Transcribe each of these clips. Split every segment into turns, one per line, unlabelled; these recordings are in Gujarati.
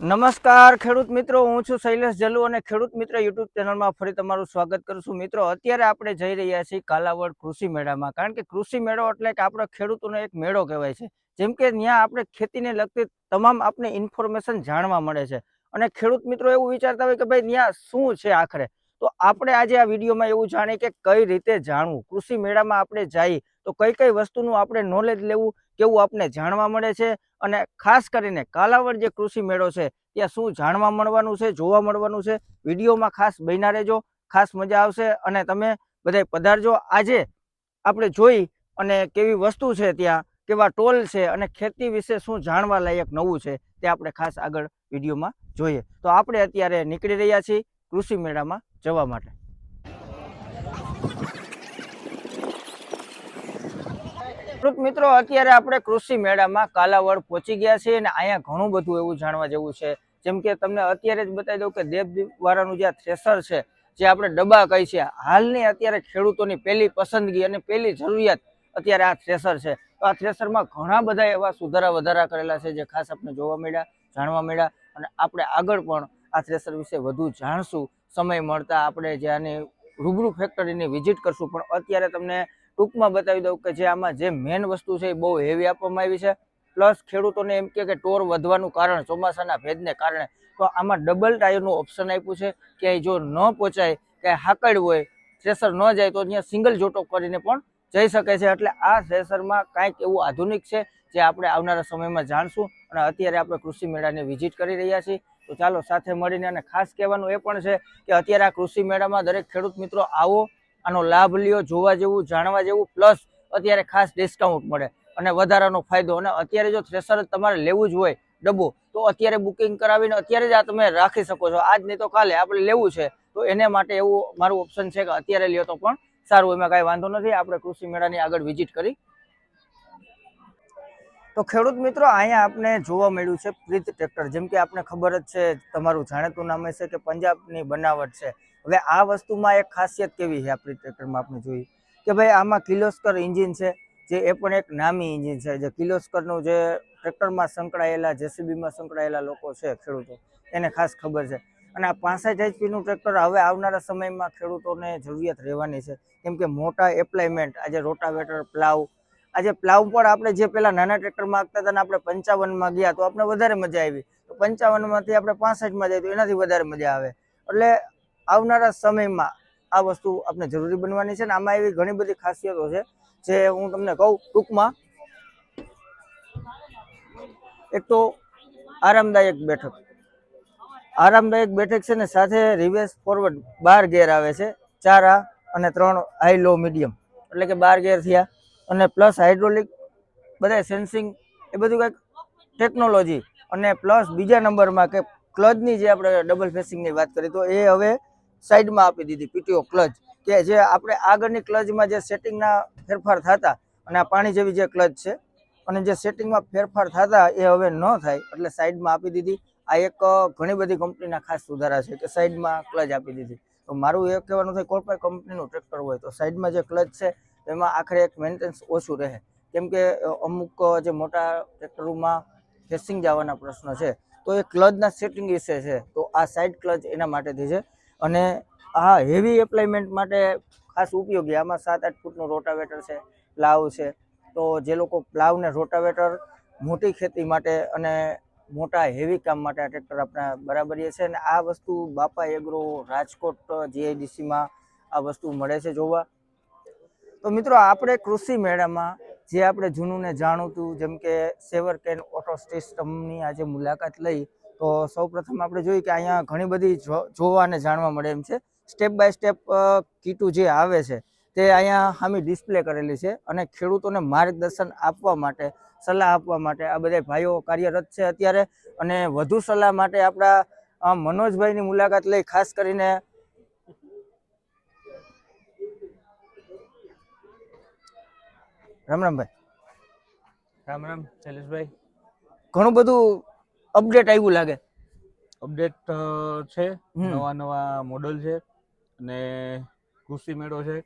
નમસ્કાર ખેડૂત મિત્રો, હું છું શૈલેષ જલુ અને ખેડૂત મિત્ર યુટ્યુબ ચેનલમાં ફરી તમારું સ્વાગત કરું છું. મિત્રો, અત્યારે આપણે જઈ રહ્યા છીએ કાલાવડ કૃષિ મેળામાં, કારણ કે કૃષિ મેળો એટલે કે આપણો ખેડૂતોનો એક મેળો કહેવાય છે. જેમ કે ત્યાં આપણે ખેતીને લગતી તમામ આપને ઇન્ફોર્મેશન જાણવા મળે છે. અને ખેડૂત મિત્રો એવું વિચારતા હોય કે ભાઈ ત્યાં શું છે આખરે? તો આપણે આજે આ વિડીયોમાં એવું જાણીએ કે કઈ રીતે જાણવું? કૃષિ મેળામાં આપણે જઈએ તો કઈ કઈ વસ્તુનું આપણે નોલેજ લેવું? કેવું આપણે જાણવા મળે છે? અને ખાસ કરીને કાલાવડ જે કૃષિ મેળો છે, ત્યાં શું જાણવા મળવાનું છે, જોવા મળવાનું છે, વિડીયોમાં ખાસ બન્યા રહેજો, ખાસ મજા આવશે અને તમે બધા પધારજો. આજે આપણે જોઈ અને કેવી વસ્તુ છે ત્યાં, કેવા ટોલ છે અને ખેતી વિશે શું જાણવા લાયક નવું છે તે આપણે ખાસ આગળ વિડીયોમાં જોઈએ. તો આપણે અત્યારે નીકળી રહ્યા છીએ કૃષિ મેળામાં જવા માટે ખેડૂત મિત્રો, અત્યારે આપણે કૃષિ મેળામાં કાલાવડ પહોંચી ગયા છીએ અને અહીંયા ઘણું બધું એવું જાણવા જેવું છે. જેમ કે તમને અત્યારે જ બતાવી દઉં કે દેવદીપ વાળાનું જે થ્રેસર છે, જે આપણે ડબ્બા કહી છે, હાલની અત્યારે ખેડૂતોની પહેલી પસંદગી અને પહેલી જરૂરિયાત અત્યારે આ થ્રેસર છે. તો આ થ્રેસરમાં ઘણા બધા એવા સુધારા વધારા કરેલા છે જે ખાસ આપણે જોવા મળ્યા, જાણવા મળ્યા અને આપણે આગળ પણ આ થ્રેસર વિશે વધુ જાણશું. સમય મળતા આપણે જે આની રૂબરૂ ફેક્ટરીની વિઝિટ કરશું. પણ અત્યારે તમને ટૂંકમાં બતાવી દઉં કે જે આમાં જે મેઇન વસ્તુ છે એ બહુ હેવી આપવામાં આવી છે. પ્લસ ખેડૂતોને એમ કે ટોર વધવાનું કારણ ચોમાસાના ભેદને કારણે. તો આમાં ડબલ ટાયરનું ઓપ્શન આપ્યું છે. કે જો ન પહોંચાય કે હાકડ હોય થ્રેસર ન જાય, તો ત્યાં સિંગલ જોટો કરીને પણ જઈ શકે છે. એટલે આ થ્રેસરમાં કાંઈક એવું આધુનિક છે, જે આપણે આવનારા સમયમાં જાણશું. અને અત્યારે આપણે કૃષિ મેળાની વિઝિટ કરી રહ્યા છીએ. તો ચાલો સાથે મળીને અને ખાસ કહેવાનું એ પણ છે કે અત્યારે આ કૃષિ મેળામાં દરેક ખેડૂત મિત્રો આવો આનો લાભ લ્યો, જોવા જેવું, જાણવા જેવું પ્લસ અત્યારે ખાસ ડિસ્કાઉન્ટ મળે. અને વધારાનો ફાયદો. અને અત્યારે જો થ્રેસર તમારે લેવું જ હોય ડબ્બો, તો અત્યારે બુકિંગ કરાવીને અત્યારે જ આ તમે રાખી શકો છો. આજ નહીં તો કાલે આપણે લેવું છે. તો એને માટે એવું મારું ઓપ્શન છે કે અત્યારે લ્યો તો પણ સારું. એમાં કાંઈ વાંધો નથી. આપણે કૃષિ મેળાની આગળ વિઝિટ કરી. તો ખેડૂત મિત્રો, અહીંયા આપણે જોવા મળ્યું છે પ્રીત ટ્રેક્ટર. જેમ કે આપણે ખબર જ છે, તમારું જાણીતું નામ છે કે પંજાબની બનાવટ છે. હવે આ વસ્તુમાં એક ખાસિયત કેવી છે આપણી ટ્રેક્ટરમાં આપણે જોઈએ? કે ભાઈ આમાં કિલોસ્કર ઇન્જિન છે, જે એ પણ એક નામી ઇન્જિન છે, જે કિલોસ્કરનું જે ટ્રેક્ટરમાં સંકળાયેલા, જેસીબીમાં સંકળાયેલા લોકો છે ખેડૂતો, એને ખાસ ખબર છે. અને આ પાસઠ એચપીનું ટ્રેક્ટર હવે આવનારા સમયમાં ખેડૂતોને જરૂરિયાત રહેવાની છે. કેમ કે મોટા એપ્લાયમેન્ટ આજે રોટાવેટર પ્લાવ આજે પ્લાવ પણ આપણે જે પેલા નાના ટ્રેક્ટરમાં આપતા હતા ને આપણે પંચાવનમાં ગયા, તો આપણે વધારે મજા આવી. તો પંચાવનમાંથી આપણે પાસઠમાં જઈએ તો એનાથી વધારે મજા આવે. એટલે આવનારા સમયમાં આ વસ્તુ આપણે જરૂરી બનવાની છે ને આમાં એવી ઘણી બધી ખાસિયતો છે જે હું તમને કહું ટૂંકમાં. એક તો આરામદાયક બેઠક. આરામદાયક બેઠક છે ને સાથે રિવર્સ ફોરવર્ડ બાર ગેર આવે છે, ચાર આ અને ત્રણ હાઈ લો મીડિયમ એટલે કે બાર ગેર થયા અને પ્લસ હાઇડ્રોલિક બધા સેન્સિંગ એ બધું કંઈક ટેકનોલોજી અને પ્લસ બીજા નંબરમાં કે ક્લચની જે આપણે ડબલ ફેસિંગની વાત કરી તો એ હવે સાઈડમાં આપી દીધી પીટીઓ ક્લચ, કે જે આપણે આગળની ક્લચમાં જે સેટિંગના ફેરફાર થતા, અને આ પાણી જેવી જે ક્લચ છે, અને જે સેટિંગમાં ફેરફાર થતા એ હવે ન થાય, એટલે સાઈડમાં આપી દીધી. આ એક ઘણી બધી કંપનીના ખાસ સુધારા છે, કે સાઈડમાં ક્લચ આપી દીધી. તો મારું એ કહેવાનું થાય, કોઈ પણ કંપનીનું ટ્રેક્ટર હોય, તો સાઈડમાં જે ક્લચ છે, એમાં આખરે એક મેન્ટેનન્સ ઓછું રહે. કેમ કે અમુક જે મોટા ટ્રેક્ટરોમાં ફેસિંગ જવાના પ્રશ્ન છે, તો એ ક્લચના સેટિંગ વિશે છે, તો આ સાઈડ ક્લચ એના માટેથી છે. અને આ હેવી એપ્લાયમેન્ટ માટે ખાસ ઉપયોગી. આમાં સાત આઠ ફૂટનું રોટાવેટર છે પ્લાવ છે. તો જે લોકો પ્લાવને રોટાવેટર મોટી ખેતી માટે અને મોટા હેવી કામ માટે આ ટ્રેક્ટર આપણા બરાબરીએ છે અને આ વસ્તુ બાપા એગ્રો રાજકોટ જીઆઈડીસીમાં આ વસ્તુ મળે છે જોવા. તો મિત્રો, આપણે કૃષિ મેળામાં જે આપણે જૂનું ને જાણું હતું જેમ કે સેવર કેન ઓટો સિસ્ટમની આજે મુલાકાત લઈ તો સૌપ્રથમ આપણે જોઈએ કે અહીંયા ઘણી બધી જોવા અને જાણવા મળે એમ છે. સ્ટેપ બાય સ્ટેપ કીટું જે આવે છે તે અહીંયા સામે ડિસ્પ્લે કરેલી છે અને ખેડૂતોને માર્ગદર્શન આપવા માટે સલાહ આપવા માટે આ બધા ભાઈઓ કાર્યરત છે અત્યારે અને વધુ સલાહ માટે આપણા મનોજભાઈની મુલાકાત લઈ ખાસ કરીને રામ રામ ભાઈ
રામ રામ શૈલેષભાઈ.
ઘણું બધું અપડેટ આવ્યું લાગે?
અપડેટ છે. નવા નવા મોડલ છે અને કૃષિ મેળો છે.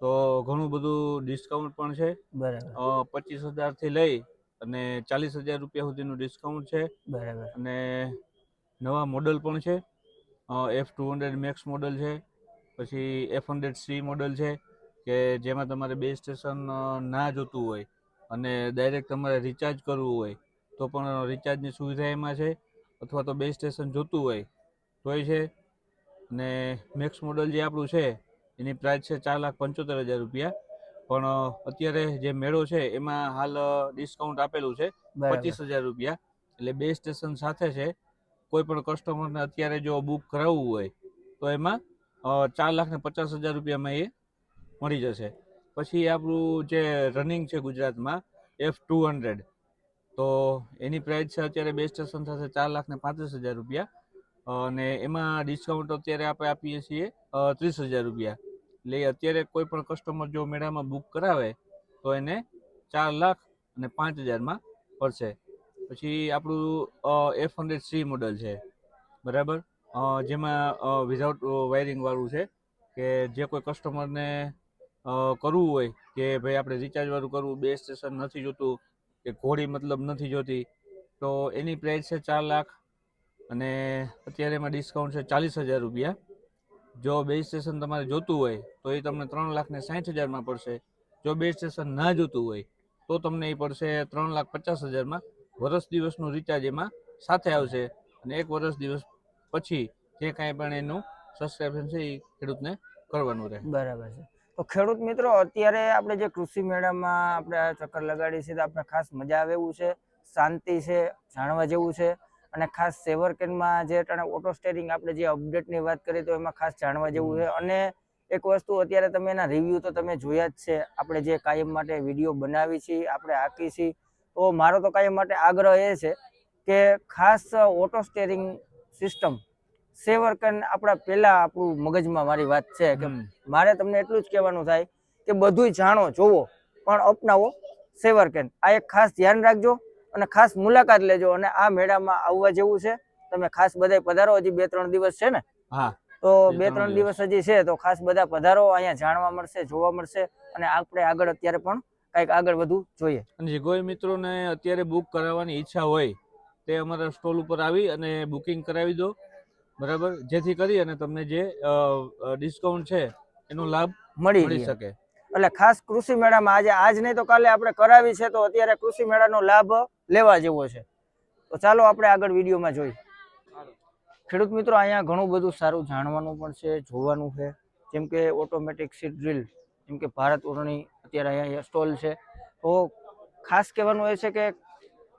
તો ઘણું બધું ડિસ્કાઉન્ટ પણ છે.
બરાબર.
પચીસથી લઈ અને ચાલીસ હજાર રૂપિયા સુધીનું ડિસ્કાઉન્ટ છે.
બરાબર.
અને નવા મોડલ પણ છે. F two hundred max model છે. પછી એફ હંડ્રેડ સી મોડલ છે કે જેમાં તમારે બે સ્ટેશન ના જોતું હોય અને ડાયરેક્ટ તમારે રિચાર્જ કરવું હોય. તો પણ રિચાર્જની સુવિધા એમાં છે અથવા તો બે સ્ટેશન જોતું હોય તોય છે. અને મેક્સ મોડલ જે આપણું છે એની પ્રાઇસ છે ચાર લાખ પંચોતેર હજાર રૂપિયા. પણ અત્યારે જે મેળો છે એમાં હાલ ડિસ્કાઉન્ટ આપેલું છે પચીસ હજાર રૂપિયા. એટલે બે સ્ટેશન સાથે છે કોઈ પણ કસ્ટમરને અત્યારે જો બુક કરાવવું હોય તો એમાં ચાર લાખ ને પચાસ હજાર રૂપિયામાં એ મળી જશે. પછી આપણું જે રનિંગ છે ગુજરાતમાં એફ ટુ હંડ્રેડ તો એની પ્રાઇસ છે અત્યારે બે સ્ટેશન થશે ચાર લાખ ને પાંત્રીસ હજાર રૂપિયા. અને એમાં ડિસ્કાઉન્ટ અત્યારે આપણે આપીએ છીએ ત્રીસ હજાર રૂપિયા. એટલે અત્યારે કોઈ પણ કસ્ટમર જો મેળામાં બુક કરાવે, તો એને ચાર લાખ અને પાંચ હજારમાં પડશે. પછી આપણું એફ હંડ્રેડ સી મોડલ છે. બરાબર? જેમાં વિધાઉટ વાયરિંગ વાળું છે, કે જે કોઈ કસ્ટમરને કરવું હોય કે ભાઈ આપણે રિચાર્જ વાળું કરવું બે સ્ટેશન નથી જોતું કે ઘોડી મતલબ નથી જોતી, તો એની પ્રાઇસ છે ચાર લાખ અને અત્યારે એમાં ડિસ્કાઉન્ટ છે ચાલીસ હજાર રૂપિયા. જો બે સ્ટેશન તમારે જોતું હોય, તો એ તમને ત્રણ લાખ ને સાઠ હજારમાં પડશે. જો બે સ્ટેશન ના જોતું હોય, તો તમને એ પડશે ત્રણ લાખ પચાસ હજારમાં વર્ષ દિવસનું રિચાર્જ એમાં સાથે આવશે અને એક વર્ષ દિવસ પછી જે કાંઈ પણ એનું સબસ્ક્રિપ્શન છે એ ખેડૂતને કરવાનું રહે.
બરાબર છે. તો ખેડૂત મિત્રો અત્યારે આપણે જે કૃષિ મેળામાં આપણે ચક્કર લગાડી છે તો આપણે ખાસ મજા આવે એવું છે શાંતિ છે જાણવા જેવું છે. અને ખાસ સેવરકેનમાં જે ટાણે ઓટો સ્ટેરિંગ આપણે જે અપડેટની વાત કરીએ તો એમાં ખાસ જાણવા જેવું છે. અને એક વસ્તુ અત્યારે તમે એના રિવ્યૂ તો તમે જોયા જ છે આપણે જે કાયમ માટે વીડિયો બનાવી છીએ આપણે આંકી છીએ તો મારો તો કાયમ માટે આગ્રહ એ છે કે ખાસ ઓટો સ્ટેરિંગ સિસ્ટમ સેવરકેન આપણા પહેલા આપણું મગજમાં મારી વાત છે કે મારે તમને એટલું જ કહેવાનું થાય કે બધુંય જાણો જોવો પણ અપનાવો સેવર કેન આ એક ખાસ ધ્યાન રાખજો અને ખાસ મુલાકાત લેજો અને આ મેળામાં આવવા જેવું છે તમે ખાસ બધાય પધારો હજી બે ત્રણ દિવસ છે ને?
હા.
તો
બે ત્રણ. દિવસ.
હજી છે તો ખાસ બધા પધારો અહીંયા જાણવા મળશે જોવા મળશે અને આપણે આગળ અત્યારે પણ કંઈક આગળ વધવું જોઈએ.
અને જે કોઈ મિત્રોને અત્યારે બુક કરાવવાની ઈચ્છા હોય તે અમારા સ્ટોલ ઉપર આવી અને બુકિંગ કરાવી દો. બરાબર? જેથી કરી અને તમને જે ડિસ્કાઉન્ટ છે એનો લાભ
મળી
શકે.
એટલે ખાસ કૃષિ મેળામાં આજે આજ નહીં તો કાલે આપણે કરાવી છે તો અત્યારે કૃષિ મેળાનો લાભ લેવા જેવો છે. તો ચાલો આપણે આગળ વિડીયોમાં જોઈએ ખેડૂત મિત્રો અહીંયા ઘણું બધું સારું જાણવાનું પણ છે જોવાનું છે. જેમ કે ઓટોમેટિક સીટ ડ્રીલ જેમ કે ભારત ઓરણી અત્યારે અહીંયા સ્ટોલ છે. તો ખાસ કહેવાનું એ છે કે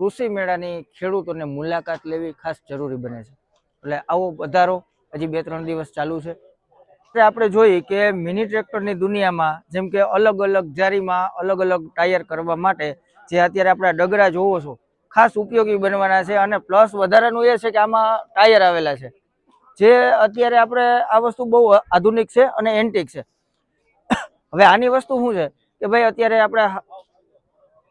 કૃષિ મેળાની ખેડૂતોને મુલાકાત લેવી ખાસ જરૂરી બને છે. એટલે આવો વધારો હજી બે ત્રણ દિવસ ચાલુ છે. એટલે આપણે જોઈએ કે મિની ટ્રેક્ટરની દુનિયામાં જેમ કે અલગ અલગ જારીમાં અલગ અલગ ટાયર કરવા માટે જે અત્યારે આપણે ડગરા જોવો છો, ખાસ ઉપયોગી બનવાના છે અને પ્લસ વધારાનું એ છે કે આમાં ટાયર આવેલા છે. જે અત્યારે આપણે આ વસ્તુ બહુ આધુનિક છે અને એન્ટિક છે. હવે આની વસ્તુ શું છે કે ભાઈ અત્યારે આપણે પારા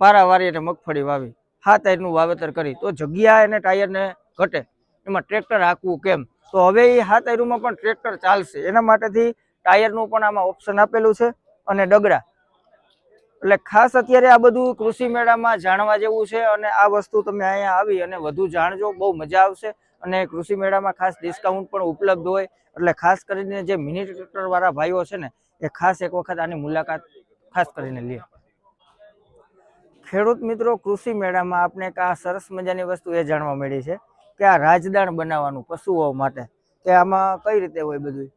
પારાવારી અને મગફળી વાવી, હા ટાયરનું વાવેતર કરી, તો જગ્યા અને ટાયરને ઘટે. એમાં ટ્રેક્ટર હાંકવું કેમ? તો હવે એ હાથ આયરુમાં પણ ટ્રેક્ટર ચાલશે. એના માટેથી ટાયરનું પણ આમાં ઓપ્શન આપેલું છે અને ડગડા એટલે ખાસ અત્યારે આ બધું કૃષિ મેળામાં જાણવા જેવું છે અને આ વસ્તુ તમે અહીંયા આવી અને વધુ જાણજો, બહુ મજા આવશે અને કૃષિ મેળામાં ખાસ ડિસ્કાઉન્ટ પણ ઉપલબ્ધ હોય. એટલે ખાસ કરીને જે મિની ટ્રેક્ટરવાળા ભાઈઓ છે ને, એ ખાસ એક વખત આની મુલાકાત ખાસ કરીને લે. ખેડૂત મિત્રો, કૃષિ મેળામાં આપણે એક આ સરસ મજાની વસ્તુ એ જાણવા મળી છે. કે આ રાજદાણ બનાવવાનું પશુઓ માટે કે આમાં કઈ રીતે હોય બધું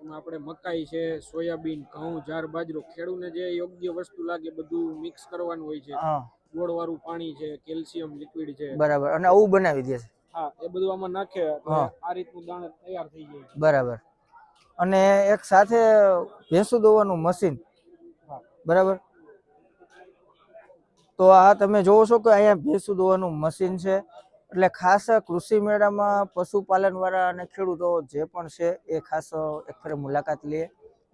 એમાં આપણે મકાઈ છે સોયાબીન ઘઉં જાર બાજરો ખેડૂને જે યોગ્ય વસ્તુ લાગે બધું મિક્સ કરવાનું હોય છે. ગોળવાળું પાણી છે કેલ્શિયમ લિક્વિડ છે.
બરાબર અને આવું બનાવી દે છે?
હા એ બધું આમાં નાખે. આ રીતનું દાણ તૈયાર થઈ જાય
બરાબર. અને એક સાથે ભેંસું દોવાનું મશીન. બરાબર. તો આ તમે જોવો છો કે અહીંયા ભેંસું દોવાનું મશીન છે. એટલે ખાસ કૃષિ મેળામાં પશુપાલન વાળા અને ખેડૂતો જે પણ છે, એ ખાસ એક ફેરે મુલાકાત લે.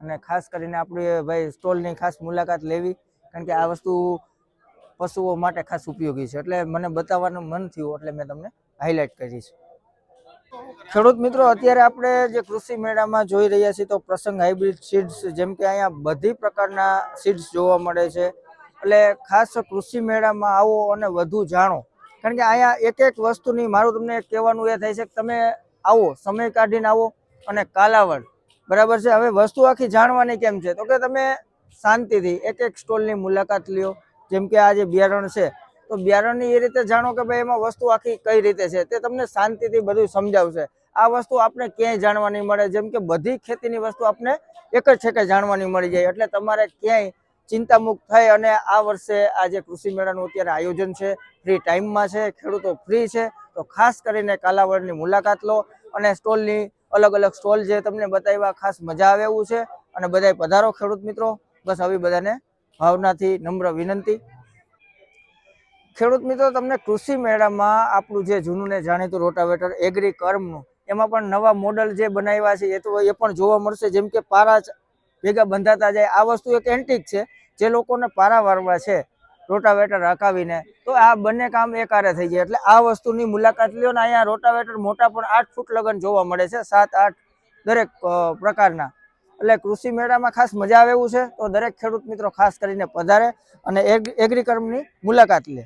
અને ખાસ કરીને આપણે ભાઈ સ્ટોલની ખાસ મુલાકાત લેવી, કારણ કે આ વસ્તુ પશુઓ માટે ખાસ ઉપયોગી છે. એટલે મને બતાવવાનું મન થયું, એટલે મેં તમને હાઇલાઇટ કરી છે. ખેડૂત મિત્રો, અત્યારે આપણે જે કૃષિ મેળામાં જોઈ રહ્યા છીએ, તો પ્રસંગ હાઇબ્રિડ સીડ્સ જેમ કે અહીંયા બધી પ્રકારના સીડ્સ જોવા મળે છે. એટલે ખાસ કૃષિ મેળામાં આવો અને વધુ જાણો. કારણ કે અહીંયા એક એક વસ્તુની મારું તમને કહેવાનું એ થાય છે કે તમે આવો, સમય કાઢીને આવો અને કાલાવડ. બરાબર છે? હવે વસ્તુ આખી જાણવાની કેમ છે? તો કે તમે શાંતિથી એક એક સ્ટોલની મુલાકાત લ્યો. જેમ કે આ જે બિયારણ છે, તો બિયારણની એ રીતે જાણો કે ભાઈ એમાં વસ્તુ આખી કઈ રીતે છે? તે તમને શાંતિથી બધું સમજાવશે. આ વસ્તુ આપણે ક્યાંય જાણવા નહીં મળે? જેમ કે બધી ખેતીની વસ્તુ આપણે એક જ છે કે જાણવાની મળી જાય. એટલે તમારે ક્યાંય ચિંતામુક્ત થઈ અને આ વર્ષે આ જે કૃષિ મેળાનું અત્યારે આયોજન છે. ફ્રી ટાઈમમાં છે, ખેડૂતો ફ્રી છે. તો ખાસ કરીને કાલાવડની મુલાકાત લો અને સ્ટોલની અલગ અલગ સ્ટોલ જે તમને બતાવ્યા, ખાસ મજા આવે એવું છે. અને બધાય પધારો ખેડૂત મિત્રો. બસ આવી બધાને ભાવનાથી નમ્ર વિનંતી. ખેડૂત મિત્રો, તમને કૃષિ મેળામાં આપણું જે જૂનું ને જાણીતું રોટાવેટર એગ્રી કર્મનું એમાં પણ નવા મોડલ જે બનાવ્યા છે, એ તો એ પણ જોવા મળશે. જેમ કે પારા ભેગા બંધાતા જાય. આ વસ્તુ એક એન્ટિક છે. જે લોકોને પારા વારવા છે. રોટાવેટર હકાવીને. તો આ બંને કામ એકારે થઈ જાય. એટલે આ વસ્તુની મુલાકાત લ્યો ને અહીંયા રોટાવેટર મોટા પણ આઠ ફૂટ લગન જોવા મળે છે. સાત, આઠ દરેક પ્રકારના. એટલે કૃષિ મેળામાં ખાસ મજા આવે એવું છે. તો દરેક ખેડૂત મિત્રો ખાસ કરીને પધારે અને એગ એગ્રીકર્મની મુલાકાત લે.